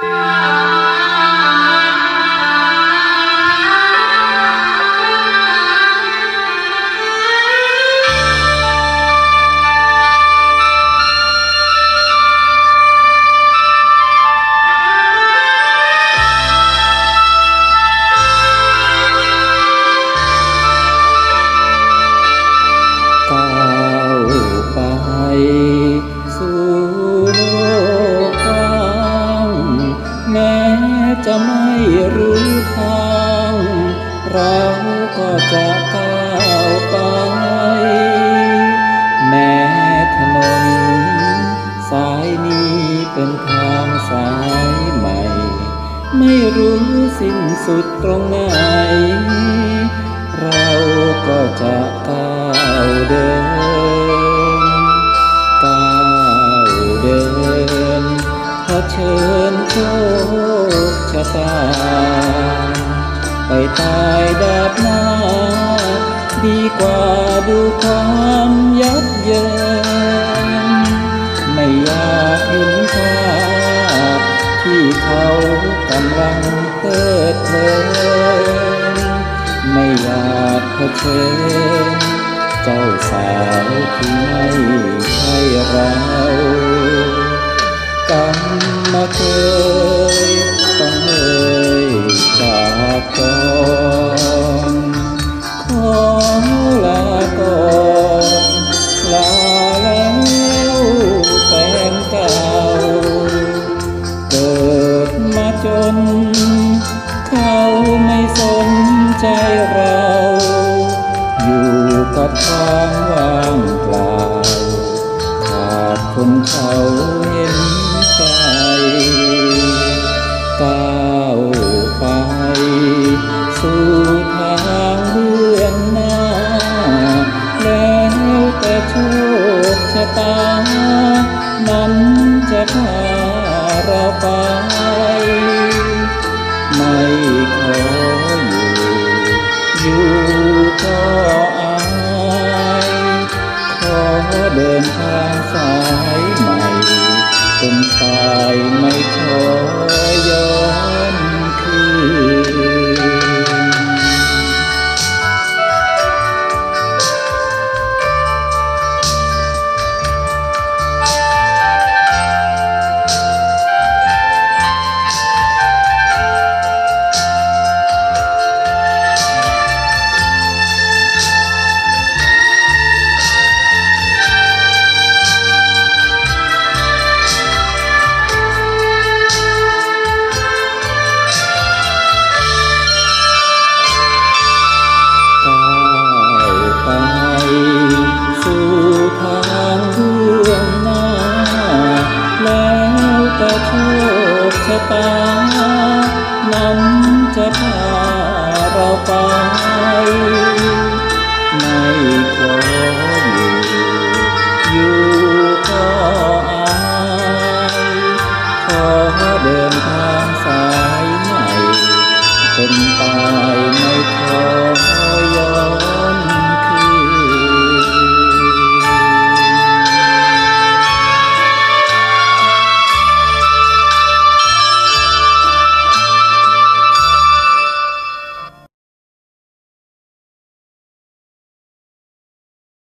ก้ ไม่รู้ทางเราก็จะก้าวไป แม้ถนน สายนี้เป็นทางสายใหม่ ไม่รู้สิ้นสุดตรงไหน เราก็จะก้าวเดินก้าวเดินเผชิญโชค ตาไปตายดาบหน้า ดีกว่าดูความยับเยินไม่อยากเห็นภาพที่เขากำลังเพลิดเพลินไม่อยากเผชิญเจ้าสาวที่ไม่ใช่เรา ใจเรา อยู่กับทางว่างเปล่าขาดคนเขาเห็นใจก้าวไปสู่ทางเบื้องหน้า แล้วแต่โชคชะตา นั้นจะพาเราไป ไม่ขอ เป็นตายไม่ขอ จะพาเราไป ไม่ขออยู่ อยู่ก็อายขอเดินทางสายใหม่เป็นไป